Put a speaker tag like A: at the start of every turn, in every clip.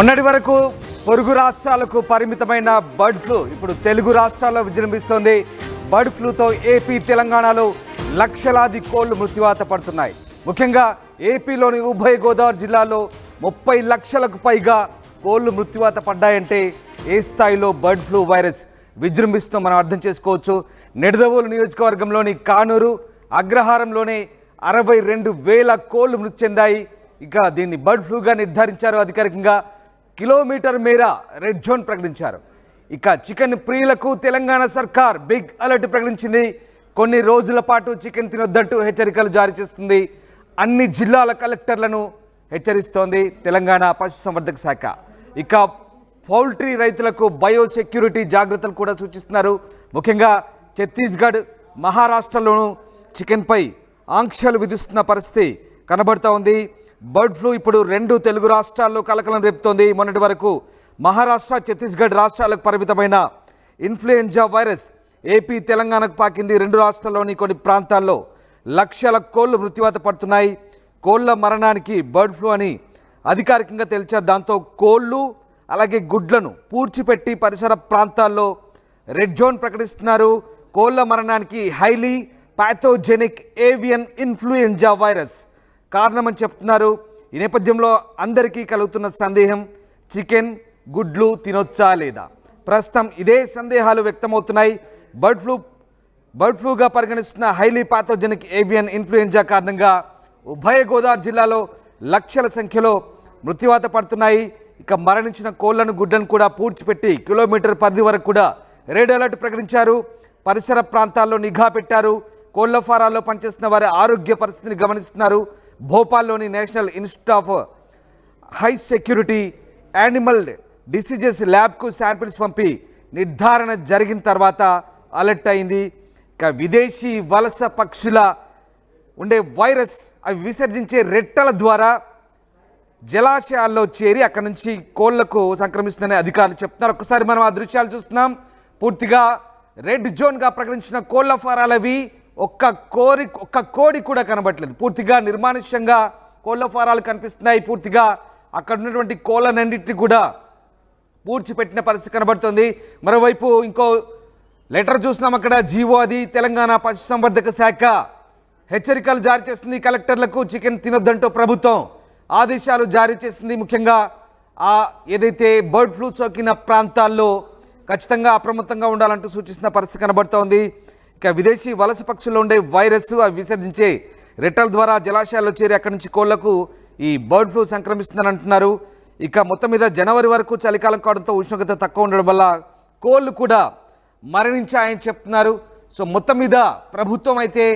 A: మొన్నటి వరకు పొరుగు రాష్ట్రాలకు పరిమితమైన బర్డ్ ఫ్లూ ఇప్పుడు తెలుగు రాష్ట్రాల్లో విజృంభిస్తోంది. బర్డ్ ఫ్లూతో ఏపీ తెలంగాణలో లక్షలాది కోళ్ళు మృత్యువాత పడుతున్నాయి. ముఖ్యంగా ఏపీలోని ఉభయ గోదావరి జిల్లాలో ముప్పై లక్షలకు పైగా కోళ్ళు మృత్యువాత పడ్డాయంటే ఏ స్థాయిలో బర్డ్ ఫ్లూ వైరస్ విజృంభిస్తుందో మనం అర్థం చేసుకోవచ్చు. నిడదవోలు నియోజకవర్గంలోని కానూరు అగ్రహారంలోనే అరవై రెండు వేల కోళ్ళు మృతి చెందాయి. ఇక దీన్ని బర్డ్ ఫ్లూగా నిర్ధారించారు అధికారికంగా కిలోమీటర్ మేర రెడ్ జోన్ ప్రకటించారు. ఇక చికెన్ ప్రియులకు తెలంగాణ సర్కార్ బిగ్ అలర్ట్ ప్రకటించింది. కొన్ని రోజుల పాటు చికెన్ తినొద్దంటూ హెచ్చరికలు జారీ చేస్తుంది. అన్ని జిల్లాల కలెక్టర్లను హెచ్చరిస్తోంది తెలంగాణ పశుసంవర్ధక శాఖ. ఇక పౌల్ట్రీ రైతులకు బయోసెక్యూరిటీ జాగ్రత్తలు కూడా సూచిస్తున్నారు. ముఖ్యంగా ఛత్తీస్గఢ్ మహారాష్ట్రలోనూ చికెన్పై ఆంక్షలు విధిస్తున్న పరిస్థితి కనబడుతూ ఉంది. బర్డ్ ఫ్లూ ఇప్పుడు రెండు తెలుగు రాష్ట్రాల్లో కలకలం రేపుతోంది. మొన్నటి వరకు మహారాష్ట్ర ఛత్తీస్గఢ్ రాష్ట్రాలకు పరిమితమైన ఇన్ఫ్లుయెంజా వైరస్ ఏపీ తెలంగాణకు పాకింది. రెండు రాష్ట్రాల్లోని కొన్ని ప్రాంతాల్లో లక్షల కోళ్ళు మృత్యువాత పడుతున్నాయి. కోళ్ళ మరణానికి బర్డ్ ఫ్లూ అని అధికారికంగా తెలిచారు. దాంతో కోళ్ళు అలాగే గుడ్లను పూడ్చిపెట్టి పరిసర ప్రాంతాల్లో రెడ్ జోన్ ప్రకటిస్తున్నారు. కోళ్ళ మరణానికి highly pathogenic avian influenza virus కారణమని చెప్తున్నారు. ఈ నేపథ్యంలో అందరికీ కలుగుతున్న సందేహం చికెన్ గుడ్లు తినొచ్చా లేదా? ప్రస్తుతం ఇదే సందేహాలు వ్యక్తమవుతున్నాయి. బర్డ్ ఫ్లూ బర్డ్ ఫ్లూగా పరిగణిస్తున్న హైలీ పాథోజెనిక్ ఏవియన్ ఇన్ఫ్లుయెంజా కారణంగా ఉభయ గోదావరి జిల్లాలో లక్షల సంఖ్యలో మృత్యువాత పడుతున్నాయి. ఇక మరణించిన కోళ్ళను గుడ్లను కూడా పూడ్చిపెట్టి కిలోమీటర్ పరిధి వరకు కూడా రెడ్ అలర్ట్ ప్రకటించారు. పరిసర ప్రాంతాల్లో నిఘా పెట్టారు. కోళ్ళ ఫారాల్లో పనిచేస్తున్న వారి ఆరోగ్య పరిస్థితిని గమనిస్తున్నారు. భోపాల్లోని national institute of high security animal diseases ల్యాబ్కు samples పంపి నిర్ధారణ జరిగిన తర్వాత అలర్ట్ అయింది. ఇక విదేశీ వలస పక్షుల ఉండే వైరస్ అవి విసర్జించే రెట్టల ద్వారా జలాశయాల్లో చేరి అక్కడ నుంచి కోళ్ళకు సంక్రమిస్తుందని అధికారులు చెప్తున్నారు. ఒకసారి మనం ఆ దృశ్యాలు చూస్తున్నాం. పూర్తిగా రెడ్ జోన్గా ప్రకటించిన కోళ్ళ ఫారాలవి ఒక్క కోరి ఒక్క కోడి కూడా కనబట్లేదు పూర్తిగా నిర్మానుష్యంగా కోళ్ళ ఫారాలు కనిపిస్తున్నాయి పూర్తిగా. అక్కడ ఉన్నటువంటి కోళ్ళనన్నింటినీ కూడా పూడ్చిపెట్టిన పరిస్థితి కనబడుతుంది. మరోవైపు ఇంకో లెటర్ చూసినాం అక్కడ. జీవో అది తెలంగాణ పశుసంవర్ధక శాఖ. హెచ్చరికలు జారీ చేస్తుంది కలెక్టర్లకు. చికెన్ తినొద్దంటూ ప్రభుత్వం ఆదేశాలు జారీ చేసింది ముఖ్యంగా ఆ ఏదైతే బర్డ్ ఫ్లూ సోకిన ప్రాంతాల్లో ఖచ్చితంగా అప్రమత్తంగా ఉండాలంటూ సూచిస్తున్న పరిస్థితి కనబడుతోంది. ఇక విదేశీ వలస పక్షుల్లో ఉండే వైరస్ అవి విసర్జించే రెట్టల ద్వారా జలాశయాల్లో చేరి అక్కడి నుంచి కోళ్ళకు ఈ బర్డ్ ఫ్లూ సంక్రమిస్తుందని అంటున్నారు. ఇక మొత్తం మీద జనవరి వరకు చలికాలం కావడంతో ఉష్ణోగ్రత తక్కువ ఉండడం వల్ల కోళ్ళు కూడా మరణించాయని చెప్తున్నారు. సో మొత్తం మీద ప్రభుత్వం అయితే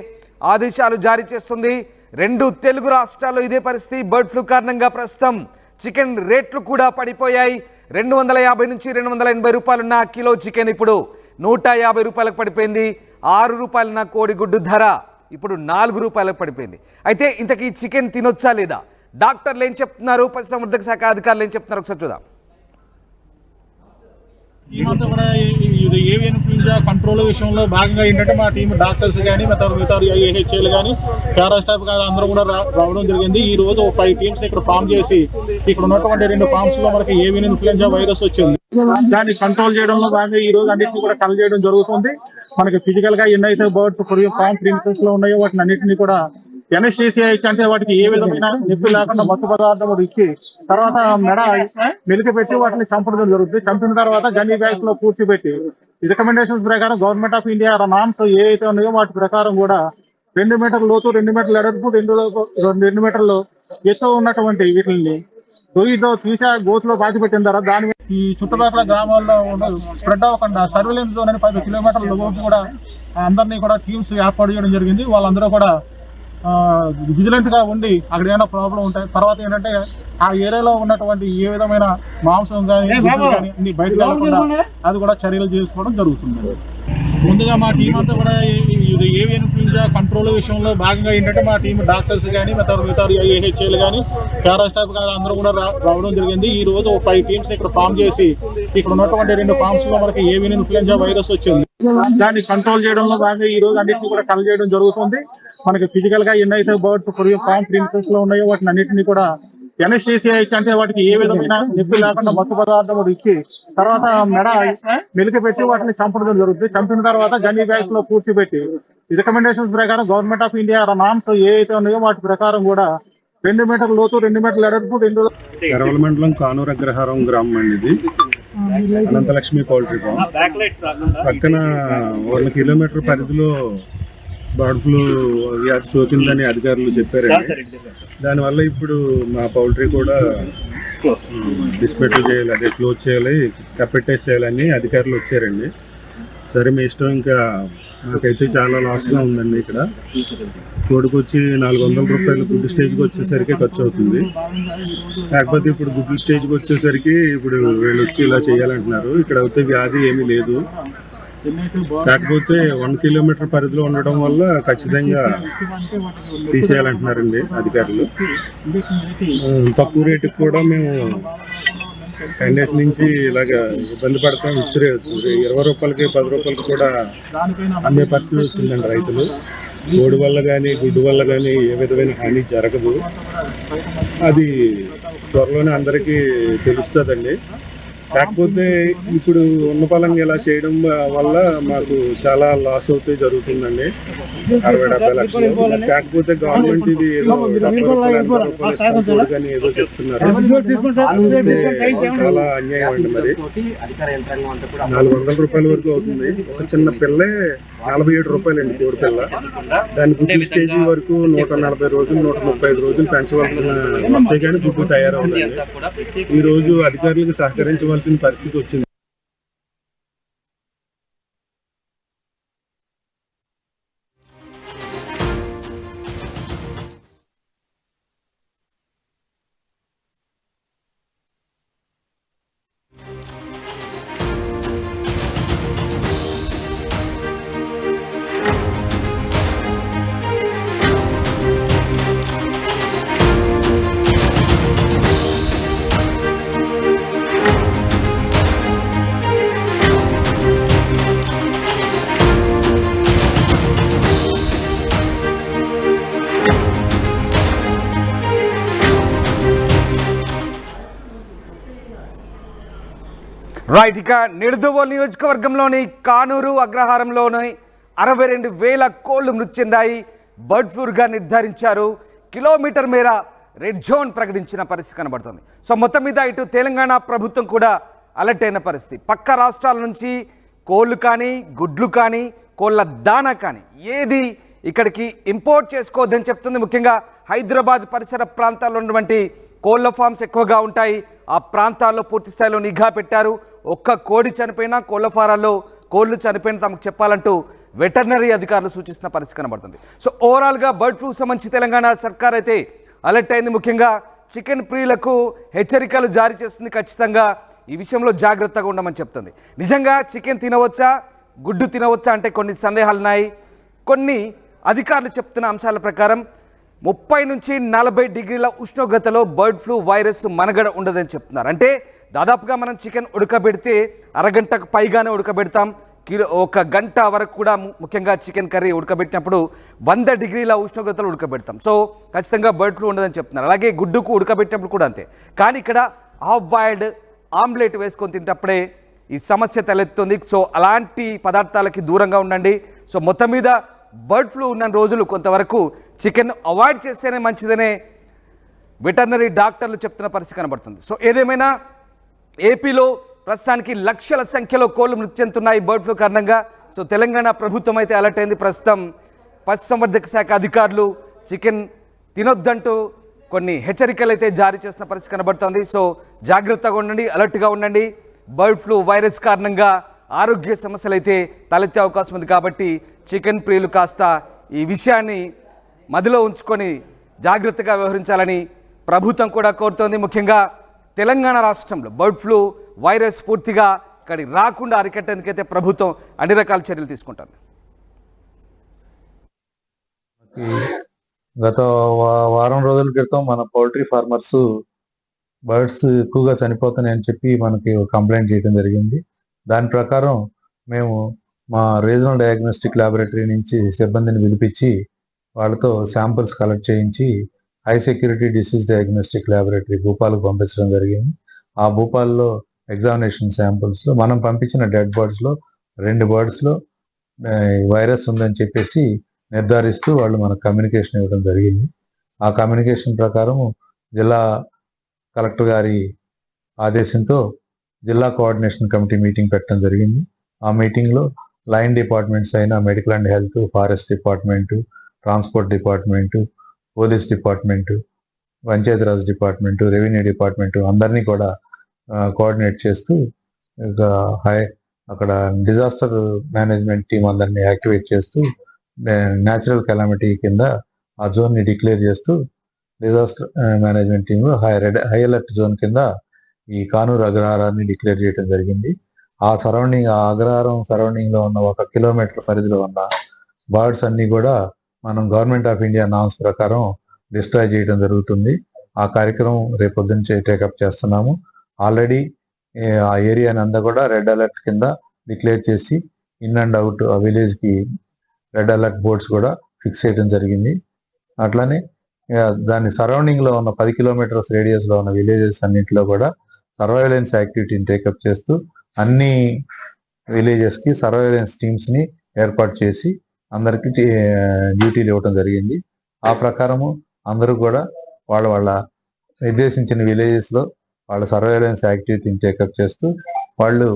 A: ఆదేశాలు జారీ చేస్తుంది. రెండు తెలుగు రాష్ట్రాల్లో ఇదే పరిస్థితి. బర్డ్ ఫ్లూ కారణంగా ప్రస్తుతం చికెన్ రేట్లు కూడా పడిపోయాయి. రెండు వందల యాభై నుంచి రెండు వందల ఎనభై రూపాయలున్న కిలో చికెన్ ఇప్పుడు నూట యాభై రూపాయలకు పడిపోయింది. ఆరు రూపాయలున్న కోడిగుడ్డు ధర. ఇప్పుడు నాలుగు రూపాయలకు పడిపోయింది. అయితే ఇంతకీ చికెన్ తినొచ్చా లేదా? డాక్టర్లు ఏం చెప్తున్నారు? పశుసంవర్ధక శాఖ అధికారులు ఏం చెప్తున్నారు? ఒకసారి చూద్దాం.
B: టీం కూడా ఇది ఏవి ఇన్ఫ్లుయెంజా కంట్రోల్ విషయంలో భాగంగా ఏంటంటే మా టీం డాక్టర్స్ కానీ మిగతా మిగతా ఏహెచ్ఏలు కానీ పారా స్టాఫ్ కానీ అందరూ కూడా రావడం జరిగింది. ఈ రోజు ఒక ఫైవ్ టీమ్స్ ఇక్కడ ఫామ్ చేసి ఇక్కడ ఉన్నటువంటి రెండు ఫార్మ్స్లో మనకి ఏవియన్ ఇన్ఫ్లుయెంజా వైరస్ వచ్చింది. దాన్ని కంట్రోల్ చేయడంలో భాగంగా ఈ రోజు అన్నింటినీ కూడా కలెక్ట్ చేయడం జరుగుతుంది. మనకి ఫిజికల్గా ఎన్నైతే బర్డ్స్ ఫామ్ ప్రిన్సెస్లో ఉన్నాయో వాటిని అన్నింటినీ కూడా ఎన్ఎస్టీసీఐ అంటే వాటికి ఏ విధమైన నొప్పి లేకుండా మత్తు పదార్థం ఇచ్చి తర్వాత మెడ మెలికి పెట్టి వాటిని చంపడం జరుగుతుంది. చంపిన తర్వాత గన్నీ బ్యాగ్స్లో పూర్తి పెట్టి రికమెండేషన్స్ ప్రకారం గవర్నమెంట్ ఆఫ్ ఇండియా నామ్స్ ఏ అయితే ఉన్నాయో వాటి ప్రకారం కూడా రెండు మీటర్ల లోతు రెండు మీటర్ల ఎడల్పు రెండు రెండు మీటర్లు ఎత్తు ఉన్నటువంటి వీటిని దొయ్యితో తీసా గోతులో పాతి పెట్టిన తర్వాత దాని ఈ చుట్టుపక్కల గ్రామాల్లో స్ప్రెడ్ అవ్వకుండా సర్వేలెన్స్ జోన్ అని పది కిలోమీటర్ల లోపు కూడా అందరినీ కూడా టీమ్స్ ఏర్పాటు చేయడం జరిగింది. వాళ్ళందరూ కూడా విజిలెంట్గా ఉండి అక్కడ ఏమైనా ప్రాబ్లం ఉంటాయి తర్వాత ఏంటంటే ఆ ఏరియాలో ఉన్నటువంటి ఏ విధమైన మాంసం కానీ కానీ అన్ని బయటకు వెళ్ళకుండా అది కూడా చర్యలు చేసుకోవడం జరుగుతుంది. ముందుగా మా టీం అంతా కూడా ఈ- ఇది ఏవి ఇన్ఫ్లుయెంజా కంట్రోల్ విషయంలో భాగంగా ఏంటంటే మా టీం డాక్టర్స్ కానీ మిగతా మిగతా ఏహెచ్ఏలు కానీ పారా స్టాఫ్ కానీ అందరూ కూడా రావడం జరిగింది. ఈ రోజు ఫైవ్ టీమ్స్ ఇక్కడ ఫామ్ చేసి ఇక్కడ ఉన్నటువంటి రెండు ఫార్మ్స్లో మనకి ఏవియన్ ఇన్ఫ్లుయెంజా వైరస్ వచ్చింది. దాన్ని కంట్రోల్ చేయడంలో భాగంగా ఈ రోజు అన్నింటినీ కూడా కల్ చేయడం జరుగుతుంది. మనకి ఫిజికల్గా ఎన్నైతే బర్డ్స్ ఫామ్ ప్రిన్సెస్లో ఉన్నాయో వాటిని అన్నింటినీ కూడా ఎన్ఎస్టీసీఐ ఇచ్చి అంటే వాటికి ఏ విధమైన నొప్పి లేకుండా మత్తు పదార్థం కూడా ఇచ్చి తర్వాత మెడ మెలికి పెట్టి వాటిని చంపడం జరుగుతుంది. చంపిన తర్వాత గన్నీ బ్యాగ్స్లో పూర్తి పెట్టి రికమెండేషన్స్ ప్రకారం గవర్నమెంట్ ఆఫ్ ఇండియా నామ్స్ ఏ అయితే ఉన్నాయో వాటి ప్రకారం కూడా రెండు మీటర్ల లోతు రెండు మీటర్ల ఎడల్పు రెండు
C: కరవల మండలం కానూరు అగ్రహారం గ్రామం అండి ఇది. Ananthalakshmi poultry farm. పక్కన వంద కిలోమీటర్ పరిధిలో బర్డ్ ఫ్లూ వ్యాధి సోకిందని అధికారులు చెప్పారండి. దానివల్ల ఇప్పుడు మా పౌల్ట్రీ కూడా డిస్పెటిల్ చేయాలి అదే క్లోజ్ చేయాలి కప్పెట్టేసేయాలని అధికారులు వచ్చారండి. సరే మీ ఇష్టం ఇంకా నాకైతే చాలా లాస్గా ఉందండి ఇక్కడ. కోడికి వచ్చి నాలుగు వందల రూపాయలు గుడ్డు స్టేజ్కి వచ్చేసరికి ఖర్చు అవుతుంది కాకపోతే ఇప్పుడు గుడ్డు స్టేజ్కి వచ్చేసరికి ఇప్పుడు వీళ్ళు వచ్చి ఇలా చేయాలంటున్నారు. ఇక్కడ అయితే వ్యాధి ఏమీ లేదు. కాకపోతే వన్ కిలోమీటర్ పరిధిలో ఉండడం వల్ల ఖచ్చితంగా తీసేయాలంటున్నారండి అధికారులు. తక్కువ రేటుకి కూడా మేము టెన్ డేస్ నుంచి ఇలాగ ఇబ్బంది పడతాం. ఇద్దరు ఇరవై రూపాయలకి పది రూపాయలకి కూడా అమ్మే పరిస్థితి వచ్చిందండి రైతులు. గోడు వల్ల కానీ గుడ్డు వల్ల కానీ ఏ విధమైన హాని జరగదు. అది త్వరలోనే అందరికీ తెలుస్తుందండి. కాకపోతే ఇప్పుడు ఉన్న పలంగా ఇలా చేయడం వల్ల మాకు చాలా లాస్ అవుతే జరుగుతుందండి. అరవై డెబ్బై లక్షలు. కాకపోతే గవర్నమెంట్ ఇది ఏదో డెబ్బై రూపాయలు ఎనభై రూపాయలు ఇస్తాం కోడి కానీ ఏదో చెప్తున్నారు. చాలా అన్యాయం అండి మరి. నాలుగు వందల రూపాయల వరకు అవుతుంది. ఒక చిన్న పిల్లే నలభై ఏడు రూపాయలు అండి కోడి పిల్ల. దాని గుడ్డు స్టేజీ వరకు నూట నలభై రోజులు నూట ముప్పై ఐదు రోజులు పెంచవలసిన వస్తే కానీ గుడ్డు తయారవుతుంది. ఈ రోజు అధికారులకు చేయాల్సిన పరిస్థితి వచ్చింది.
A: రైట్ ఇక నిడుదవోలు నియోజకవర్గంలోని కానూరు అగ్రహారంలోని అరవై రెండు వేల కోళ్ళు మృతి చెందాయి. బర్డ్ ఫ్లూగా నిర్ధారించారు. కిలోమీటర్ మేర రెడ్ జోన్ ప్రకటించిన పరిస్థితి కనబడుతుంది. సో మొత్తం మీద ఇటు తెలంగాణ ప్రభుత్వం కూడా అలర్ట్ అయిన పరిస్థితి. పక్క రాష్ట్రాల నుంచి కోళ్ళు కానీ గుడ్లు కానీ కోళ్ళ దానా కానీ ఏది ఇక్కడికి ఇంపోర్ట్ చేసుకోవద్దని చెప్తుంది. ముఖ్యంగా హైదరాబాద్ పరిసర ప్రాంతాల్లో ఉన్నటువంటి కోళ్ళ ఫామ్స్ ఎక్కువగా ఉంటాయి. ఆ ప్రాంతాల్లో పూర్తి స్థాయిలో నిఘా పెట్టారు. ఒక్క కోడి చనిపోయినా కోళ్ళ ఫారాల్లో కోళ్ళు చనిపోయిన తమకు చెప్పాలంటూ వెటర్నరీ అధికారులు సూచిస్తున్న పరిస్థితి కనబడుతుంది. సో ఓవరాల్గా బర్డ్ ఫ్లూ సంబంధించి తెలంగాణ సర్కార్ అయితే అలర్ట్ అయింది ముఖ్యంగా చికెన్ ప్రియులకు హెచ్చరికలు జారీ చేస్తుంది ఖచ్చితంగా. ఈ విషయంలో జాగ్రత్తగా ఉండమని చెప్తుంది. నిజంగా చికెన్ తినవచ్చా? గుడ్డు తినవచ్చా? అంటే కొన్ని సందేహాలు ఉన్నాయి. కొన్ని అధికారులు చెప్తున్న అంశాల ప్రకారం ముప్పై నుంచి నలభై డిగ్రీల ఉష్ణోగ్రతలో బర్డ్ ఫ్లూ వైరస్ మనగడ ఉండదని చెప్తున్నారు. అంటే దాదాపుగా మనం చికెన్ ఉడకబెడితే అరగంటకు పైగానే ఉడకబెడతాం. కిలో ఒక గంట వరకు కూడా ము- ముఖ్యంగా చికెన్ కర్రీ ఉడకబెట్టినప్పుడు వంద డిగ్రీల ఉష్ణోగ్రతలు ఉడకబెడతాం. సో ఖచ్చితంగా బర్డ్ ఫ్లూ ఉండదని చెప్తున్నారు. అలాగే గుడ్డుకు ఉడకబెట్టినప్పుడు కూడా అంతే. కానీ ఇక్కడ హాఫ్ బాయిల్డ్ ఆమ్లెట్ వేసుకొని తింటప్పుడే ఈ సమస్య తలెత్తుంది. సో అలాంటి పదార్థాలకి దూరంగా ఉండండి. సో మొత్తం మీద బర్డ్ ఫ్లూ ఉన్న రోజులు కొంతవరకు చికెన్ అవాయిడ్ చేస్తేనే మంచిదనే వెటర్నరీ డాక్టర్లు చెప్తున్న పరిస్థితి కనబడుతుంది. సో ఏదేమైనా ఏపీలో ప్రస్తుతానికి లక్షల సంఖ్యలో కోళ్ళు మృతి చెందుతున్నాయి బర్డ్ ఫ్లూ కారణంగా. సో తెలంగాణ ప్రభుత్వం అయితే అలర్ట్ అయింది. ప్రస్తుతం పశుసంవర్ధక శాఖ అధికారులు చికెన్ తినొద్దంటూ కొన్ని హెచ్చరికలు అయితే జారీ చేస్తున్న పరిస్థితి కనబడుతోంది. సో జాగ్రత్తగా ఉండండి అలర్ట్గా ఉండండి. బర్డ్ ఫ్లూ వైరస్ కారణంగా ఆరోగ్య సమస్యలు అయితే తలెత్తే అవకాశం ఉంది కాబట్టి చికెన్ ప్రియులు కాస్త ఈ విషయాన్ని మదిలో ఉంచుకొని జాగ్రత్తగా వ్యవహరించాలని ప్రభుత్వం కూడా కోరుతోంది. ముఖ్యంగా తెలంగాణ రాష్ట్రంలో బర్డ్ ఫ్లూ వైరస్ పూర్తిగా ఇక్కడికి రాకుండా అరికట్టేందుకైతే ప్రభుత్వం అన్ని రకాల చర్యలు తీసుకుంటుంది.
D: గత వారం రోజుల క్రితం మన పౌల్ట్రీ ఫార్మర్స్ బర్డ్స్ ఎక్కువగా చనిపోతున్నాయని చెప్పి మనకి కంప్లైంట్ చేయడం జరిగింది. దాని ప్రకారం మేము మా రీజనల్ డయాగ్నోస్టిక్ ల్యాబొరేటరీ నుంచి సిబ్బందిని పిలిపించి వాళ్ళతో శాంపిల్స్ కలెక్ట్ చేయించి high security disease diagnostic laboratory భూపాల్కు పంపించడం జరిగింది. ఆ భూపాల్లో ఎగ్జామినేషన్ శాంపుల్స్లో మనం పంపించిన డెడ్ బర్డ్స్లో రెండు బర్డ్స్లో వైరస్ ఉందని చెప్పేసి నిర్ధారిస్తూ వాళ్ళు మనకు కమ్యూనికేషన్ ఇవ్వడం జరిగింది. ఆ కమ్యూనికేషన్ ప్రకారం జిల్లా కలెక్టర్ గారి ఆదేశంతో జిల్లా కోఆర్డినేషన్ కమిటీ మీటింగ్ పెట్టడం జరిగింది. ఆ మీటింగ్లో లైన్ డిపార్ట్మెంట్స్ అయిన medical and health forest department transport department police department Panchayati Raj department revenue department అందరినీ కూడా కోఆర్డినేట్ చేస్తూ ఇక హై అక్కడ డిజాస్టర్ మేనేజ్మెంట్ టీం అందరినీ యాక్టివేట్ చేస్తూ న్యాచురల్ కెలామిటీ కింద ఆ జోన్ని డిక్లేర్ చేస్తూ disaster management team high red high alert zone కింద ఈ కానూరు అగ్రహారాన్ని డిక్లేర్ చేయడం జరిగింది. ఆ సరౌండింగ్ ఆ అగ్రహారం సరౌండింగ్లో ఉన్న ఒక కిలోమీటర్ పరిధిలో ఉన్న బర్డ్స్ అన్నీ కూడా మనం గవర్నమెంట్ ఆఫ్ ఇండియా నామ్స్ ప్రకారం డిస్ట్రాయ్ చేయడం జరుగుతుంది. ఆ కార్యక్రమం రేపొద్దున టేకప్ చేస్తున్నాము. ఆల్రెడీ ఆ ఏరియాని అంతా కూడా రెడ్ అలర్ట్ కింద డిక్లేర్ చేసి ఇన్ అండ్ అవుట్ ఆ విలేజ్కి రెడ్ అలర్ట్ బోర్డ్స్ కూడా ఫిక్స్ చేయడం జరిగింది. అట్లానే దాని సరౌండింగ్లో ఉన్న పది కిలోమీటర్స్ రేడియస్లో ఉన్న విలేజెస్ అన్నింటిలో కూడా సర్వైలెన్స్ యాక్టివిటీని టేకప్ చేస్తూ అన్ని విలేజెస్కి సర్వైలెన్స్ టీమ్స్ని ఏర్పాటు చేసి అందరికి డ్యూటీలు ఇవ్వటం జరిగింది. ఆ ప్రకారము అందరూ కూడా వాళ్ళ వాళ్ళ నిర్దేశించిన విలేజెస్లో వాళ్ళ సర్వైలెన్స్ యాక్టివిటీని టేకప్ చేస్తూ వాళ్ళు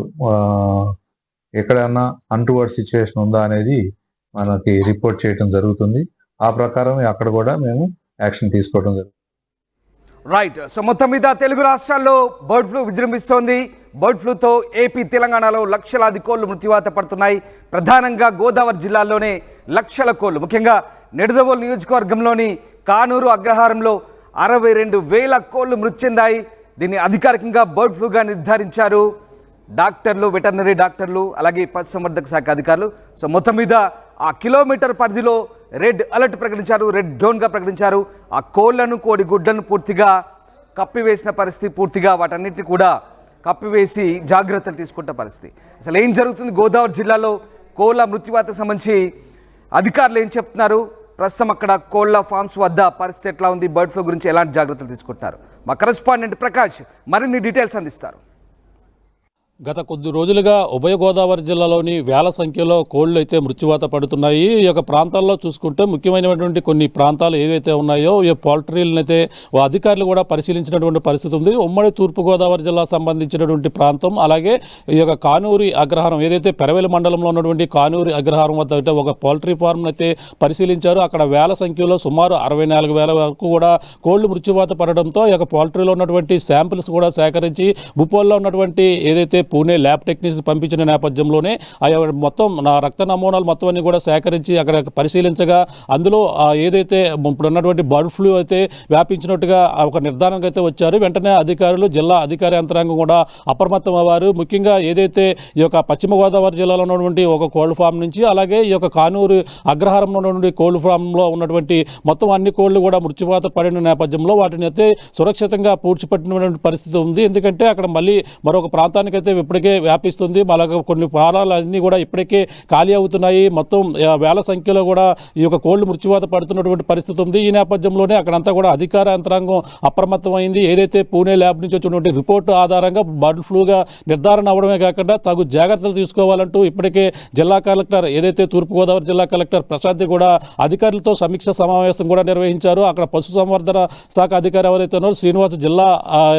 D: ఎక్కడన్నా అంటువర్డ్ సిచ్యువేషన్ ఉందా అనేది మనకి రిపోర్ట్ చేయడం జరుగుతుంది. ఆ ప్రకారం అక్కడ కూడా మేము యాక్షన్ తీసుకోవడం జరుగుతుంది.
A: రైట్ సో మొత్తం మీద తెలుగు రాష్ట్రాల్లో బర్డ్ ఫ్లూ విజృంభిస్తోంది. బర్డ్ ఫ్లూతో ఏపీ తెలంగాణలో లక్షలాది కోళ్ళు మృత్యువాత పడుతున్నాయి. ప్రధానంగా గోదావరి జిల్లాలోనే లక్షల కోళ్ళు. ముఖ్యంగా నిడదవోలు నియోజకవర్గంలోని కానూరు అగ్రహారంలో అరవై రెండు వేల కోళ్ళు మృతి చెందాయి. దీన్ని అధికారికంగా బర్డ్ ఫ్లూగా నిర్ధారించారు డాక్టర్లు వెటర్నరీ డాక్టర్లు అలాగే పశుసంవర్ధక శాఖ అధికారులు. సో మొత్తం మీద ఆ కిలోమీటర్ పరిధిలో రెడ్ అలర్ట్ ప్రకటించారు. రెడ్ జోన్గా ప్రకటించారు. ఆ కోళ్ళను కోడి గుడ్లను పూర్తిగా కప్పివేసిన పరిస్థితి పూర్తిగా వాటన్నిటిని కూడా కప్పివేసి జాగ్రత్తలు తీసుకుంటే పరిస్థితి. అసలు ఏం జరుగుతుంది? గోదావరి జిల్లాలో కోళ్ళ మృత్యువాత సంబంధించి అధికారులు ఏం చెప్తున్నారు? ప్రస్తుతం అక్కడ కోళ్ళ ఫార్మ్స్ వద్ద పరిస్థితి ఎట్లా ఉంది? బర్డ్ ఫ్లూ గురించి ఎలాంటి జాగ్రత్తలు తీసుకుంటున్నారు? మా కరెస్పాండెంట్ ప్రకాష్ మరిన్ని డీటెయిల్స్ అందిస్తారు.
E: గత కొద్ది రోజులుగా ఉభయ గోదావరి జిల్లాలోని వేల సంఖ్యలో కోళ్ళు అయితే మృత్యువాత పడుతున్నాయి. ఈ యొక్క ప్రాంతాల్లో చూసుకుంటే ముఖ్యమైనటువంటి కొన్ని ప్రాంతాలు ఏవైతే ఉన్నాయో ఈ పౌల్ట్రీలను అయితే అధికారులు కూడా పరిశీలించినటువంటి పరిస్థితి ఉంది. ఉమ్మడి తూర్పుగోదావరి జిల్లా సంబంధించినటువంటి ప్రాంతం అలాగే ఈ యొక్క కానూరి అగ్రహారం ఏదైతే పెరవేలి మండలంలో ఉన్నటువంటి కానూరి అగ్రహారం వద్ద అయితే ఒక పౌల్ట్రీ ఫార్మ్ను అయితే పరిశీలించారు. అక్కడ వేల సంఖ్యలో సుమారు అరవై నాలుగు వేల వరకు కూడా కోళ్ళు మృత్యువాత పడడంతో ఈ యొక్క పౌల్ట్రీలో ఉన్నటువంటి శాంపిల్స్ కూడా సేకరించి భూపోల్లో ఉన్నటువంటి ఏదైతే పూణే ల్యాబ్ టెక్నీస్కి పంపించిన నేపథ్యంలోనే ఆ యొక్క మొత్తం నా రక్త నమూనాలు మొత్తం అన్ని కూడా సేకరించి అక్కడ పరిశీలించగా అందులో ఏదైతే ఇప్పుడు ఉన్నటువంటి బర్డ్ ఫ్లూ అయితే వ్యాపించినట్టుగా ఒక నిర్ధారణకు అయితే వచ్చారు. వెంటనే అధికారులు జిల్లా అధికార యంత్రాంగం కూడా అప్రమత్తం అవ్వారు. ముఖ్యంగా ఏదైతే ఈ యొక్క పశ్చిమ గోదావరి జిల్లాలో ఉన్నటువంటి ఒక కోల్డ్ ఫామ్ నుంచి అలాగే ఈ యొక్క కానూరు అగ్రహారంలో ఉన్నటువంటి కోల్డ్ ఫామ్లో ఉన్నటువంటి మొత్తం అన్ని కోళ్ళు కూడా మృత్యువాత పడిన నేపథ్యంలో వాటిని అయితే సురక్షితంగా పూడ్చిపెట్టినటువంటి పరిస్థితి ఉంది. ఎందుకంటే అక్కడ మళ్ళీ మరొక ప్రాంతానికైతే ఇప్పటికే వ్యాపిస్తుంది. అలాగే కొన్ని ప్రాణాలన్నీ కూడా ఇప్పటికే ఖాళీ అవుతున్నాయి. మొత్తం వేల సంఖ్యలో కూడా ఈ యొక్క కోళ్ళు మృత్యువాత పడుతున్నటువంటి పరిస్థితి ఉంది. ఈ నేపథ్యంలోనే అక్కడంతా కూడా అధికార యంత్రాంగం అప్రమత్తమైంది. ఏదైతే పూణే ల్యాబ్ నుంచి వచ్చినటువంటి రిపోర్టు ఆధారంగా బర్డ్ ఫ్లూగా నిర్ధారణ అవడమే కాకుండా తగు జాగ్రత్తలు తీసుకోవాలంటూ ఇప్పటికే జిల్లా కలెక్టర్ ఏదైతే తూర్పుగోదావరి జిల్లా కలెక్టర్ ప్రశాంత్ కూడా అధికారులతో సమీక్ష సమావేశం కూడా నిర్వహించారు. అక్కడ పశు సంవర్ధన శాఖ అధికారి ఎవరైతే ఉన్నారో శ్రీనివాస్ జిల్లా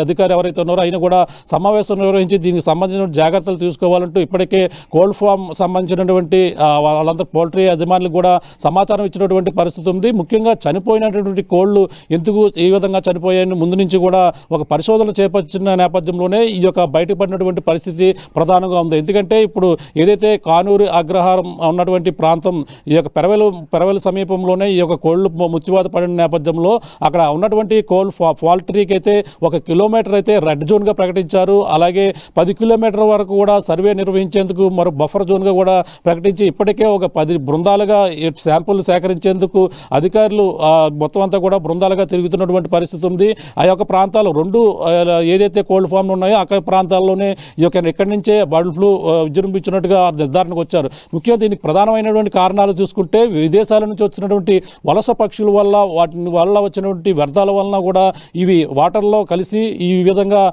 E: అధికారి ఎవరైతే ఉన్నారో ఆయన కూడా సమావేశం నిర్వహించి దీనికి సంబంధించిన జాగ్రత్తలు తీసుకోవాలంటూ ఇప్పటికే కోల్డ్ ఫామ్ సంబంధించినటువంటి వాళ్ళంతా పోల్ట్రీ పౌల్ట్రీ యజమానులకు కూడా సమాచారం ఇచ్చినటువంటి పరిస్థితి ఉంది. ముఖ్యంగా చనిపోయినటువంటి కోళ్ళు ఎందుకు ఈ విధంగా చనిపోయాయని ముందు నుంచి కూడా ఒక పరిశోధన చేపట్టిన నేపథ్యంలోనే ఈ యొక్క బయటపడినటువంటి పరిస్థితి ప్రధానంగా ఉంది. ఎందుకంటే ఇప్పుడు ఏదైతే కానూరు అగ్రహారం ఉన్నటువంటి ప్రాంతం ఈ యొక్క పెరవెలు పెరవెలు సమీపంలోనే ఈ యొక్క కోళ్ళు ముత్తివాత పడిన నేపథ్యంలో అక్కడ ఉన్నటువంటి కోల్ ఫా- పౌల్ట్రీకి అయితే ఒక కిలోమీటర్ అయితే రెడ్ జోన్గా ప్రకటించారు. అలాగే పది కిలోమీటర్ కిలోమీటర్ వరకు కూడా సర్వే నిర్వహించేందుకు మరో బఫర్ జోన్గా కూడా ప్రకటించి ఇప్పటికే ఒక పది బృందాలుగా శాంపుల్ సేకరించేందుకు అధికారులు మొత్తం అంతా కూడా బృందాలుగా తిరుగుతున్నటువంటి పరిస్థితి ఉంది. ఆ యొక్క ప్రాంతాలు రెండు ఏదైతే కోల్డ్ ఫామ్లు ఉన్నాయో అక్కడ ప్రాంతాల్లోనే ఈ యొక్క ఇక్కడి నుంచే బర్డ్ ఫ్లూ విజృంభించినట్టుగా నిర్ధారణకు వచ్చారు. ముఖ్యంగా దీనికి ప్రధానమైనటువంటి కారణాలు చూసుకుంటే విదేశాల నుంచి వచ్చినటువంటి వలస పక్షుల వల్ల వాటి వల్ల వచ్చినటువంటి వ్యర్థాల వలన కూడా ఇవి వాటర్లో కలిసి ఈ విధంగా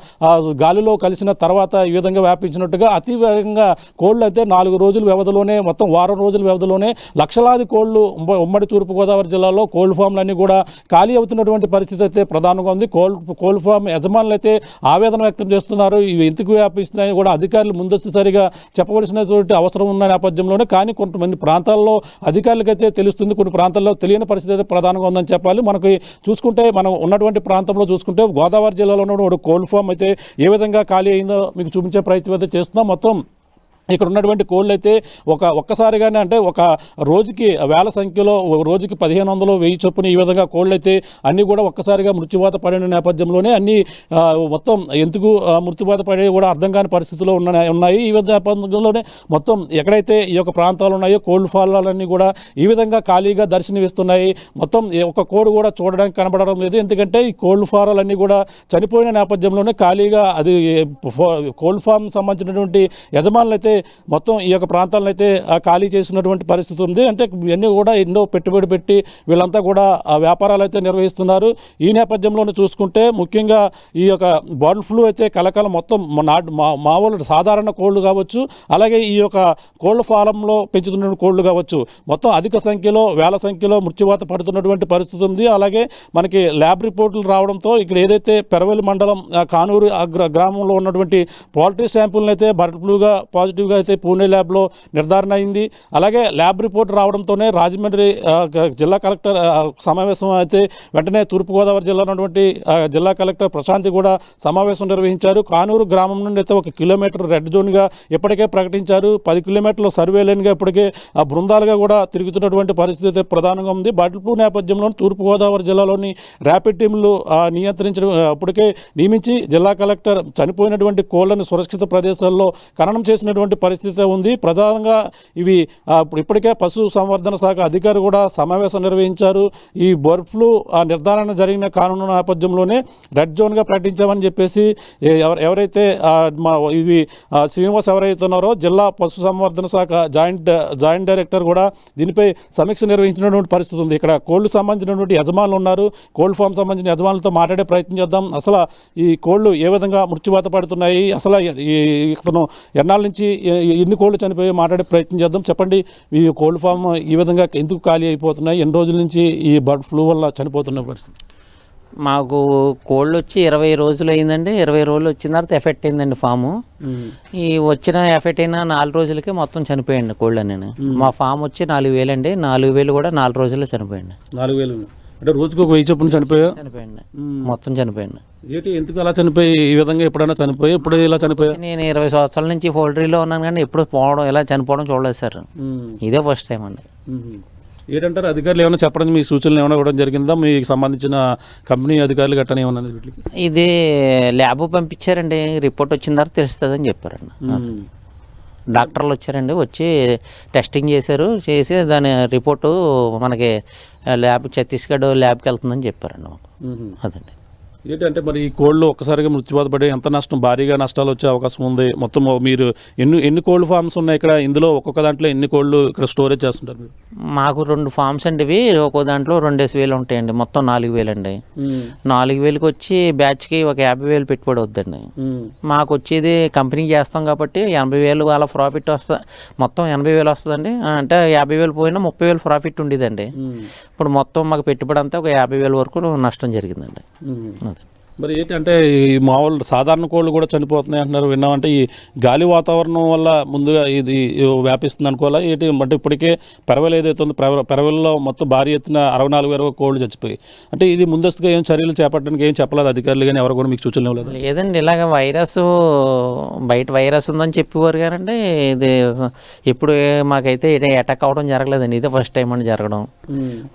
E: గాలిలో కలిసిన తర్వాత ఈ విధంగా వ్యాపించినట్టుగా అతి వేగంగా కోళ్ళు అయితే నాలుగు రోజుల వ్యవధిలోనే మొత్తం వారం రోజుల వ్యవధిలోనే లక్షలాది కోళ్ళు ఉమ్మడి తూర్పుగోదావరి జిల్లాలో కోల్డ్ ఫామ్లన్నీ కూడా ఖాళీ అవుతున్నటువంటి పరిస్థితి అయితే ప్రధానంగా ఉంది. కోల్డ్ కోల్డ్ ఫామ్ యజమానులు అయితే ఆవేదన వ్యక్తం చేస్తున్నారు. ఇవి ఎందుకు వ్యాపిస్తున్నాయి కూడా అధికారులు ముందస్తు సరిగా చెప్పవలసినటువంటి అవసరం ఉన్న నేపథ్యంలోనే కానీ కొంతమంది ప్రాంతాల్లో అధికారులకైతే తెలుస్తుంది. కొన్ని ప్రాంతాల్లో తెలియని పరిస్థితి అయితే ప్రధానంగా ఉందని చెప్పాలి. మనకి చూసుకుంటే మనం ఉన్నటువంటి ప్రాంతంలో చూసుకుంటే గోదావరి జిల్లాలో ఉన్నటువంటి కోల్డ్ ఫామ్ అయితే ఏ విధంగా ఖాళీ అయిందో మీకు చూపించే ప్రయత్నం అయితే చేస్తున్నాం. మొత్తం ఇక్కడ ఉన్నటువంటి కోళ్ళు అయితే ఒక ఒక్కసారిగానే అంటే ఒక రోజుకి వేల సంఖ్యలో ఒక రోజుకి పదిహేను వందలు వెయ్యి చొప్పున ఈ విధంగా కోళ్ళు అయితే అన్నీ కూడా ఒక్కసారిగా మృత్యువాత పడిన నేపథ్యంలోనే అన్ని మొత్తం ఎందుకు మృత్యువాత పడే కూడా అర్థం కాని పరిస్థితిలో ఉన్న ఉన్నాయి. ఈ నేపథ్యంలోనే మొత్తం ఎక్కడైతే ఈ యొక్క ప్రాంతాలు ఉన్నాయో కోళ్ళు ఫాలాలన్నీ కూడా ఈ విధంగా ఖాళీగా దర్శనమిస్తున్నాయి. మొత్తం ఒక కోడు కూడా చూడడానికి కనబడడం లేదు. ఎందుకంటే ఈ కోళ్ళు ఫారాలన్నీ కూడా చనిపోయిన నేపథ్యంలోనే ఖాళీగా అది కోళ్ళు ఫామ్ సంబంధించినటువంటి యజమానులు అయితే మొత్తం ఈ యొక్క ప్రాంతాలను అయితే ఖాళీ చేసినటువంటి పరిస్థితి ఉంది. అంటే ఇవన్నీ కూడా ఎన్నో పెట్టుబడి పెట్టి వీళ్ళంతా కూడా ఆ వ్యాపారాలు అయితే నిర్వహిస్తున్నారు. ఈ నేపథ్యంలోనే చూసుకుంటే ముఖ్యంగా ఈ యొక్క బర్డ్ ఫ్లూ అయితే కలకాలం మొత్తం నా నాటు మా మామూలు సాధారణ కోళ్ళు కావచ్చు అలాగే ఈ యొక్క కోళ్ళ ఫారంలో పెంచుతున్న కోళ్ళు కావచ్చు. మొత్తం అధిక సంఖ్యలో వేల సంఖ్యలో మృత్యువాత పడుతున్నటువంటి పరిస్థితి ఉంది. అలాగే మనకి ల్యాబ్ రిపోర్టులు రావడంతో ఇక్కడ ఏదైతే పెరవెల్లి మండలం కానూరు గ్రామంలో ఉన్నటువంటి పౌల్ట్రీ శాంపుల్ని అయితే బర్డ్ ఫ్లూగా పాజిటివ్ పాజిటివ్గా అయితే పూణే ల్యాబ్లో నిర్ధారణ అయింది. అలాగే ల్యాబ్ రిపోర్ట్ రావడంతోనే రాజమండ్రి జిల్లా కలెక్టర్ సమావేశం అయితే వెంటనే తూర్పుగోదావరి జిల్లా ఉన్నటువంటి జిల్లా కలెక్టర్ ప్రశాంతి కూడా సమావేశం నిర్వహించారు. కానూరు గ్రామం నుండి అయితే ఒక కిలోమీటర్ రెడ్ జోన్గా ఇప్పటికే ప్రకటించారు. పది కిలోమీటర్లు సర్వే లైన్గా ఇప్పటికే ఆ బృందాలుగా కూడా తిరుగుతున్నటువంటి పరిస్థితి అయితే ప్రధానంగా ఉంది. బడ్పూ నేపథ్యంలో తూర్పుగోదావరి జిల్లాలోని ర్యాపిడ్ టీంలు నియంత్రించడం అప్పటికే నియమించి జిల్లా కలెక్టర్ చనిపోయినటువంటి కోళ్ళను సురక్షిత ప్రదేశాల్లో ఖననం చేసినటువంటి పరిస్థితి ఉంది. ప్రధానంగా ఇవి ఇప్పుడు ఇప్పటికే పశు సంవర్ధన శాఖ అధికారులు కూడా సమావేశం నిర్వహించారు. ఈ బర్డ్ ఫ్లూ ఆ నిర్ధారణ జరిగిన కానున్న నేపథ్యంలోనే రెడ్ జోన్గా ప్రకటించామని చెప్పేసి ఎవరైతే మా ఇది శ్రీనివాస్ ఎవరైతే ఉన్నారో జిల్లా పశు సంవర్ధన శాఖ జాయింట్ జాయింట్ డైరెక్టర్ కూడా దీనిపై సమీక్ష నిర్వహించినటువంటి పరిస్థితి ఉంది. ఇక్కడ కోళ్ళు సంబంధించినటువంటి యజమానులు ఉన్నారు. కోల్డ్ ఫామ్ సంబంధించిన యజమానులతో మాట్లాడే ప్రయత్నం చేద్దాం. అసలు ఈ కోళ్ళు ఏ విధంగా మృత్యువాత పడుతున్నాయి? అసలు ఈ ఇతను ఎన్నాళ్ళ నుంచి ఎన్ని కోళ్ళు చనిపోయి మాట్లాడే ప్రయత్నం చేద్దాం. చెప్పండి ఈ కోల్డ్ ఫామ్ ఈ విధంగా ఎందుకు ఖాళీ అయిపోతున్నాయి? ఎన్ని రోజుల నుంచి ఈ బర్డ్ ఫ్లూ వల్ల చనిపోతున్న పరిస్థితి?
F: మాకు కోళ్ళు వచ్చి ఇరవై రోజులు అయిందండి ఇరవై రోజులు వచ్చిన తర్వాత ఎఫెక్ట్ అయిందండి ఫాము. ఈ వచ్చిన ఎఫెక్ట్ అయిన నాలుగు రోజులకే మొత్తం చనిపోయండి కోళ్ళు నేను మా ఫామ్ వచ్చి నాలుగు వేలండి. నాలుగు వేలు కూడా నాలుగు రోజుల్లో చనిపోయండి
E: నాలుగు వేలు అంటే రోజుకు ఒక వెయ్యి చొప్పున చనిపోయా?
F: చనిపోయండి మొత్తం చనిపోయండి
E: ఏంటి ఎందుకు అలా చనిపోయి? ఈ విధంగా ఎప్పుడైనా చనిపోయి? ఎప్పుడు ఇలా చనిపోయా?
F: నేను ఇరవై సంవత్సరాల నుంచి పౌల్ట్రీలో ఉన్నాను కానీ ఎప్పుడు పోవడం ఇలా చనిపోవడం చూడలేదు సార్. ఇదే ఫస్ట్ టైం అండి.
E: ఏంటంటారు అధికారులు ఏమైనా చెప్పడం మీ సూచనలు ఏమైనా ఇవ్వడం జరిగిందా? మీకు సంబంధించిన కంపెనీ అధికారులు గట్టనే ఏమన్నా
F: ఇది ల్యాబ్ పంపించారండి. రిపోర్ట్ వచ్చిన తర్వాత తెలుస్తుందని చెప్పారండి. డాక్టర్లు వచ్చారండి. వచ్చి టెస్టింగ్ చేశారు. చేసి దాని రిపోర్టు మనకి ల్యాబ్ ఛత్తీస్గఢ్ ల్యాబ్కి వెళ్తుందని చెప్పారండి మాకు. అదండి.
E: ఏంటంటే మరి ఈ కోళ్ళు ఒక్కసారిగా మృత్యుబాధ పడి ఎంత నష్టం? భారీగా నష్టాలు వచ్చే అవకాశం ఉంది. మొత్తం మీరు ఎన్ని ఎన్ని కోళ్ళు ఫార్మ్స్ ఉన్నాయి ఇక్కడ? ఇందులో ఒక్కొక్క దాంట్లో ఎన్ని కోళ్ళు ఇక్కడ స్టోరేజ్ చేస్తుంటారు మీరు?
F: మాకు రెండు ఫామ్స్ అండి ఇవి. ఒక్కో దాంట్లో రెండేసి వేలు ఉంటాయండి. మొత్తం నాలుగు వేలు అండి. నాలుగు వేలకు వచ్చి బ్యాచ్కి ఒక యాభై వేలు పెట్టుబడి వద్దండి. మాకు వచ్చేది కంపెనీకి చేస్తాం కాబట్టి ఎనభై వేలు అలా ప్రాఫిట్ వస్తుంది మొత్తం ఎనభై వేలు వస్తుందండి. అంటే యాభై వేలు పోయినా ముప్పై వేలు ప్రాఫిట్ ఉండేదండి. ఇప్పుడు మొత్తం మాకు పెట్టుబడి అంతా ఒక యాభై వేల వరకు నష్టం జరిగిందండి.
E: మరి ఏంటంటే ఈ మామూలు సాధారణ కోళ్ళు కూడా చనిపోతున్నాయి అంటున్నారు. విన్నామంటే ఈ గాలి వాతావరణం వల్ల ముందుగా ఇది వ్యాపిస్తుంది అనుకోవాలా? ఏంటి? అంటే ఇప్పటికే పెరవలు ఏదైతే ఉందో పెరవ పెరవల్లో మొత్తం భారీ ఎత్తున అరవై నాలుగు వేల కోళ్ళు చచ్చిపోయి అంటే ఇది ముందస్తుగా ఏం చర్యలు చేపట్టడానికి ఏం చెప్పలేదు అధికారులు కానీ ఎవరు కూడా మీకు సూచనలు ఇవ్వలేదు.
F: లేదండి ఇలాగ వైరస్ బయట వైరస్ ఉందని చెప్పేవారు కానండి. ఇది ఇప్పుడు మాకైతే ఇది అటాక్ అవ్వడం జరగలేదండి. ఇదే ఫస్ట్ టైం అండి జరగడం.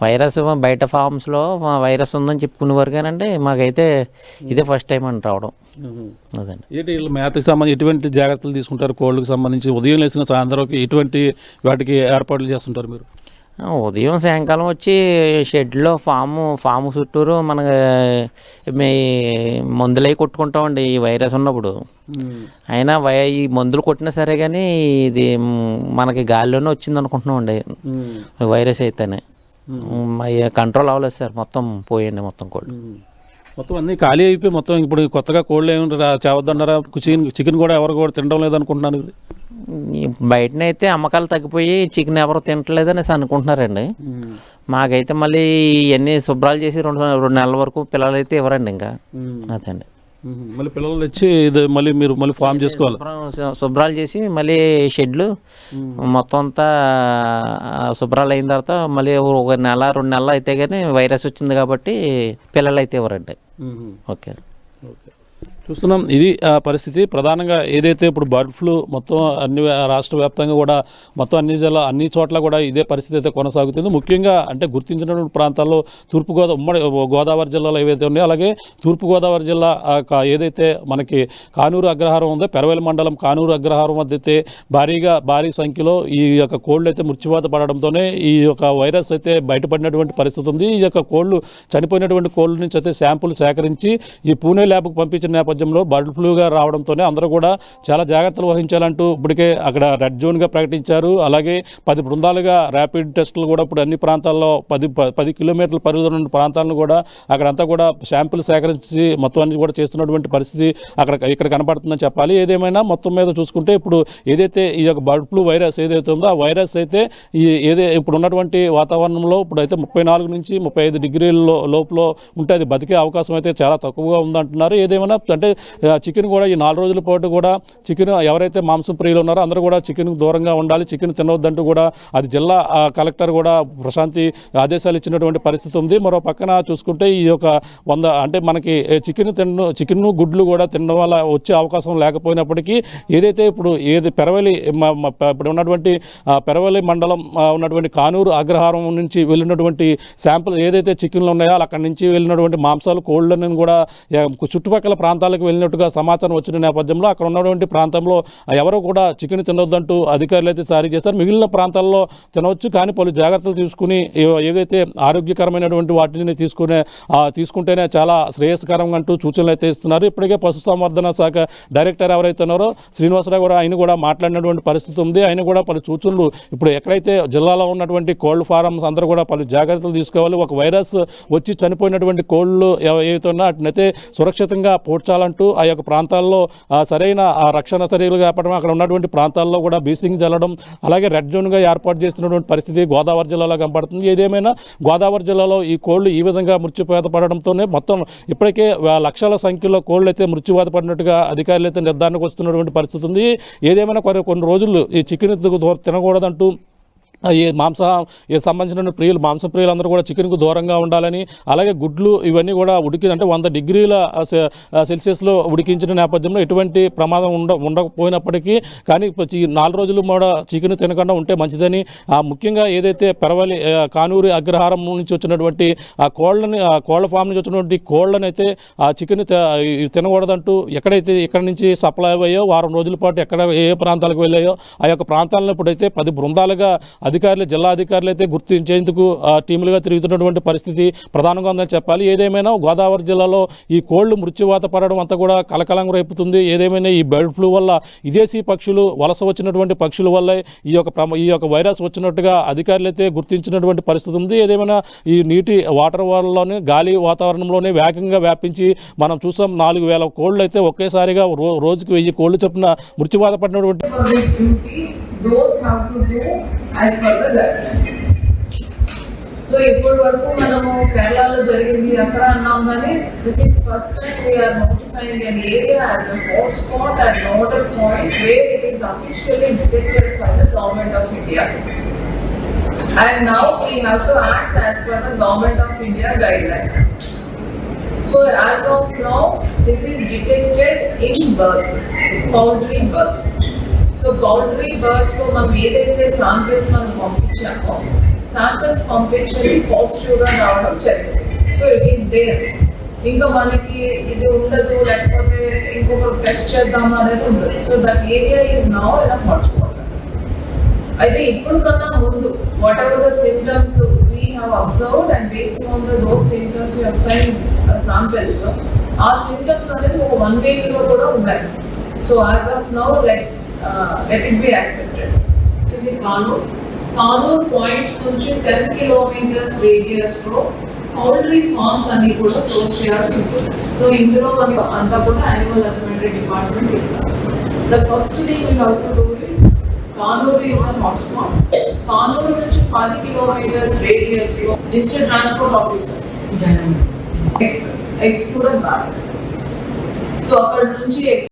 F: వైరస్ బయట ఫామ్స్లో వైరస్ ఉందని చెప్పుకునేవారు కానండి. మాకైతే ఇదే ఫస్ట్ టైం అండి రావడం. అదండి.
E: ఏంటి వీళ్ళు మేతకు సంబంధించి ఎటువంటి జాగ్రత్తలు తీసుకుంటారు? కోళ్ళకి సంబంధించి ఉదయం లేచిన సాయంత్రం ఎటువంటి వాటికి ఏర్పాట్లు చేస్తుంటారు మీరు?
F: ఉదయం సాయంకాలం వచ్చి షెడ్లో ఫాము ఫాము చుట్టూరు మన మీ మందులవి కొట్టుకుంటామండి ఈ వైరస్ ఉన్నప్పుడు. అయినా వై ఈ మందులు కొట్టినా సరే కానీ ఇది మనకి గాలిలోనే వచ్చింది అనుకుంటున్నామండి. వైరస్ అయితేనే. కంట్రోల్ అవ్వలేదు సార్ మొత్తం పోయండి మొత్తం కోళ్ళు.
E: మొత్తం అన్ని ఖాళీ అయిపోయి మొత్తం ఇప్పుడు కొత్తగా కోళ్ళు ఏమి చేవద్దన్నారా? చికెన్ చికెన్ కూడా ఎవరు కూడా తినడం లేదనుకుంటున్నాను.
F: బయటనైతే అమ్మకాలు తగ్గిపోయి చికెన్ ఎవరు తింటలేదని అనుకుంటున్నారండి. మాకైతే మళ్ళీ ఇవన్నీ శుభ్రాలు చేసి రెండు రెండు నెలల వరకు పిల్లలు అయితే ఇవ్వరండి ఇంకా. అదండి.
E: మళ్ళీ పిల్లలు తెచ్చి ఇది మళ్ళీ మీరు మళ్ళీ ఫామ్ చేసుకోవాలి.
F: శుభ్రాలు చేసి మళ్ళీ షెడ్లు మొత్తం అంతా శుభ్రాలు అయిన తర్వాత మళ్ళీ ఒక నెల రెండు నెలలు అయితే కానీ వైరస్ వచ్చింది కాబట్టి పిల్లలు అయితే ఇవ్వరండి ఓకే
E: ఓకే చూస్తున్నాం. ఇది ఆ పరిస్థితి. ప్రధానంగా ఏదైతే ఇప్పుడు బర్డ్ ఫ్లూ మొత్తం అన్ని రాష్ట్ర వ్యాప్తంగా కూడా మొత్తం అన్ని జిల్లా అన్ని చోట్ల కూడా ఇదే పరిస్థితి అయితే కొనసాగుతుంది. ముఖ్యంగా అంటే గుర్తించినటువంటి ప్రాంతాల్లో తూర్పుగోదావరి ఉమ్మడి గోదావరి జిల్లాలో ఏవైతే ఉన్నాయో అలాగే తూర్పుగోదావరి జిల్లా కా- ఏదైతే మనకి కానూరు అగ్రహారం ఉందో పెరవేల మండలం కానూరు అగ్రహారం వద్ద అయితే భారీగా భారీ సంఖ్యలో ఈ యొక్క కోళ్ళు అయితే మృత్యువాత పడడంతోనే ఈ యొక్క వైరస్ అయితే బయటపడినటువంటి పరిస్థితి ఉంది. ఈ యొక్క కోళ్ళు చనిపోయినటువంటి కోళ్ళ నుంచి అయితే శాంపుల్ సేకరించి ఈ పూణే ల్యాబ్కు పంపించిన నేపథ్యంలో బర్డ్ ఫ్లూగా రావడంతోనే అందరూ కూడా చాలా జాగ్రత్తలు వహించాలంటూ ఇప్పటికే అక్కడ రెడ్ జోన్గా ప్రకటించారు. అలాగే పది బృందాలుగా ర్యాపిడ్ టెస్టులు కూడా ఇప్పుడు అన్ని ప్రాంతాల్లో పది పది కిలోమీటర్ల పరిధిలో ఉన్న ప్రాంతాలను కూడా అక్కడంతా కూడా శాంపుల్ సేకరించి మొత్తం అన్ని కూడా చేస్తున్నటువంటి పరిస్థితి అక్కడ ఇక్కడ కనపడుతుందని చెప్పాలి. ఏదేమైనా మొత్తం మీద చూసుకుంటే ఇప్పుడు ఏదైతే ఈ యొక్క బర్డ్ ఫ్లూ వైరస్ ఏదైతే ఉందో ఆ వైరస్ అయితే ఈ ఏదే ఇప్పుడు ఉన్నటువంటి వాతావరణంలో ఇప్పుడు అయితే ముప్పై నాలుగు నుంచి ముప్పై ఐదు డిగ్రీల లోపల ఉంటే అది బతికే అవకాశం అయితే చాలా తక్కువగా ఉందంటున్నారు. ఏదేమైనా అంటే చికెన్ కూడా ఈ నాలుగు రోజుల పాటు కూడా చికెన్ ఎవరైతే మాంసం ప్రియులు ఉన్నారో అందరూ కూడా చికెన్ దూరంగా ఉండాలి చికెన్ తినవద్దంటూ కూడా అది జిల్లా కలెక్టర్ కూడా ప్రశాంతి ఆదేశాలు ఇచ్చినటువంటి పరిస్థితి ఉంది. మరో పక్కన చూసుకుంటే ఈ యొక్క వంద అంటే మనకి చికెన్ తిన చికెన్ గుడ్లు కూడా తినడం వల్ల వచ్చే అవకాశం లేకపోయినప్పటికీ ఏదైతే ఇప్పుడు ఏది పెరవలి ఇప్పుడు ఉన్నటువంటి పెరవలి మండలం ఉన్నటువంటి కానూరు అగ్రహారం నుంచి వెళ్ళినటువంటి శాంపుల్ ఏదైతే చికెన్లు ఉన్నాయో అక్కడి నుంచి వెళ్ళినటువంటి మాంసాలు కోళ్ళని కూడా చుట్టుపక్కల చుట్టుపక్కల ప్రాంతాలకు వెళ్ళినట్టుగా సమాచారం వచ్చిన నేపథ్యంలో అక్కడ ఉన్నటువంటి ప్రాంతంలో ఎవరు కూడా చికెన్ తినొద్దంటూ అధికారులు అయితే జారీ చేశారు. మిగిలిన ప్రాంతాల్లో తినవచ్చు కానీ పలు జాగ్రత్తలు తీసుకుని ఏదైతే ఆరోగ్యకరమైనటువంటి వాటిని తీసుకునే తీసుకుంటేనే చాలా శ్రేయస్కరం అంటూ సూచనలు అయితే ఇస్తున్నారు. ఇప్పటికే పశుసంవర్ధన శాఖ డైరెక్టర్ ఎవరైతే ఉన్నారో శ్రీనివాసరావు కూడా ఆయన కూడా మాట్లాడినటువంటి పరిస్థితి ఉంది. ఆయన కూడా పలు సూచనలు ఇప్పుడు ఎక్కడైతే జిల్లాలో ఉన్నటువంటి కోల్డ్ ఫారమ్స్ అందరూ కూడా పలు జాగ్రత్తలు తీసుకోవాలి. ఒక వైరస్ వచ్చి చనిపోయినటువంటి కోళ్ళు ఏవైతే ఉన్నా వాటినైతే సురక్షితంగా పోడ్చాలంటూ ఆ యొక్క ప్రాంతాల్లో సరైన రక్షణ చర్యలు కాపడం అక్కడ ఉన్నటువంటి ప్రాంతాల్లో కూడా బీసింగ్ జల్లడం అలాగే రెడ్ జోన్గా ఏర్పాటు చేస్తున్నటువంటి పరిస్థితి గోదావరి జిల్లాలో కనపడుతుంది ఏదేమైనా గోదావరి జిల్లాలో ఈ కోళ్ళు ఈ విధంగా మృత్యుపాత పడడంతోనే మొత్తం ఇప్పటికే లక్షల సంఖ్యలో కోళ్ళు అయితే మృత్యువాత పడినట్టుగా అధికారులు అయితే నిర్ధారణకు వస్తున్నటువంటి పరిస్థితి ఉంది. ఏదేమైనా కొన్ని కొన్ని రోజులు ఈ చికెన్ తినకూడదంటూ ఈ మాంస ఈ సంబంధించిన ప్రియులు మాంస ప్రియులు అందరూ కూడా చికెన్కు దూరంగా ఉండాలని అలాగే గుడ్లు ఇవన్నీ కూడా ఉడికి అంటే వంద డిగ్రీల సె- సెల్సియస్లో ఉడికించిన నేపథ్యంలో ఎటువంటి ప్రమాదం ఉండ ఉండకపోయినప్పటికీ కానీ నాలుగు రోజులు కూడా చికెన్ తినకుండా ఉంటే మంచిదని ఆ, ముఖ్యంగా ఏదైతే పెరవలి కానూరి కానూరు అగ్రహారం నుంచి వచ్చినటువంటి ఆ కోళ్ళని ఆ కోళ్ళ ఫామ్ నుంచి వచ్చినటువంటి కోళ్ళని అయితే ఆ చికెన్ తినకూడదంటూ ఎక్కడైతే ఇక్కడ నుంచి సప్లై అయ్యాయో వారం రోజుల పాటు ఎక్కడ ఏ ఏ ప్రాంతాలకు వెళ్ళాయో ఆ యొక్క ప్రాంతాలను ఇప్పుడైతే పది బృందాలుగా అధికారులు జిల్లా అధికారులు అయితే గుర్తించేందుకు ఆ, టీములుగా తిరుగుతున్నటువంటి పరిస్థితి ప్రధానంగా ఉందని చెప్పాలి. ఏదేమైనా గోదావరి జిల్లాలో ఈ కోళ్ళు మృత్యువాత పడడం అంతా కూడా కలకలం రేపుతుంది. ఏదేమైనా ఈ బర్డ్ ఫ్లూ వల్ల విదేశీ పక్షులు వలస వచ్చినటువంటి పక్షుల వల్ల ఈ యొక్క ఈ యొక్క వైరస్ వచ్చినట్టుగా అధికారులు అయితే గుర్తించినటువంటి పరిస్థితి ఉంది. ఏదేమైనా ఈ నీటి వాటర్ వరల్లోనే గాలి వాతావరణంలోనే వేగంగా వ్యాపించి మనం చూసాం నాలుగు వేల కోళ్ళు అయితే ఒకేసారిగా రో రోజుకి వెయ్యి కోళ్ళు చొప్పున మృత్యువాత పడినటువంటి
G: for this duty, those have to do as per the guidelines. So ఇప్పటి వరకు మనము కేరళలో జరిగింది అక్కడ అన్నాం కానీ this is first time we're notifying an area as a hot spot and nodal point where it is officially detected by the government of India And now we have to act as per the government of India guidelines. So as of now, this is detected in birds, poultry birds. So poultry బర్డ్స్లో మనం ఏదైతే samples మనం పంపించామో samples పంపించేది పాజిటివ్గా రావడం జరిగింది so it is there ఇంకా మనకి ఇది ఉండదు లేకపోతే ఇంకొకరు టెస్ట్ చేద్దాం అనేది ఉండదు. So that area is now ఇలా మార్చుకోవాలి అయితే ఇప్పుడు కన్నా ముందు whatever the symptoms we have observed and based on the those symptoms you sign samples ఆ సిమ్టమ్స్ అనేది ఒక వన్ వీక్లో కూడా ఉన్నాయి. So as of now like let it be accepted ఇది కానూర్ కానూర్ పాయింట్ నుంచి టెన్ కిలోమీటర్స్ రేడియస్లో పౌల్ట్రీ ఫార్మ్స్ అన్ని కూడా క్లోజ్ చేయాల్సి ఉంటుంది. సో ఇందులో మనకి అంతా కూడా యానిమల్ హస్బెండరీ డిపార్ట్మెంట్ ఇస్తారు. The first thing we how to do is Kanuru is the hotspot Kanuru నుంచి పది kilometres రేడియస్లో district transport officer ex ex కూడా సో అక్కడ నుంచి ఎక్స్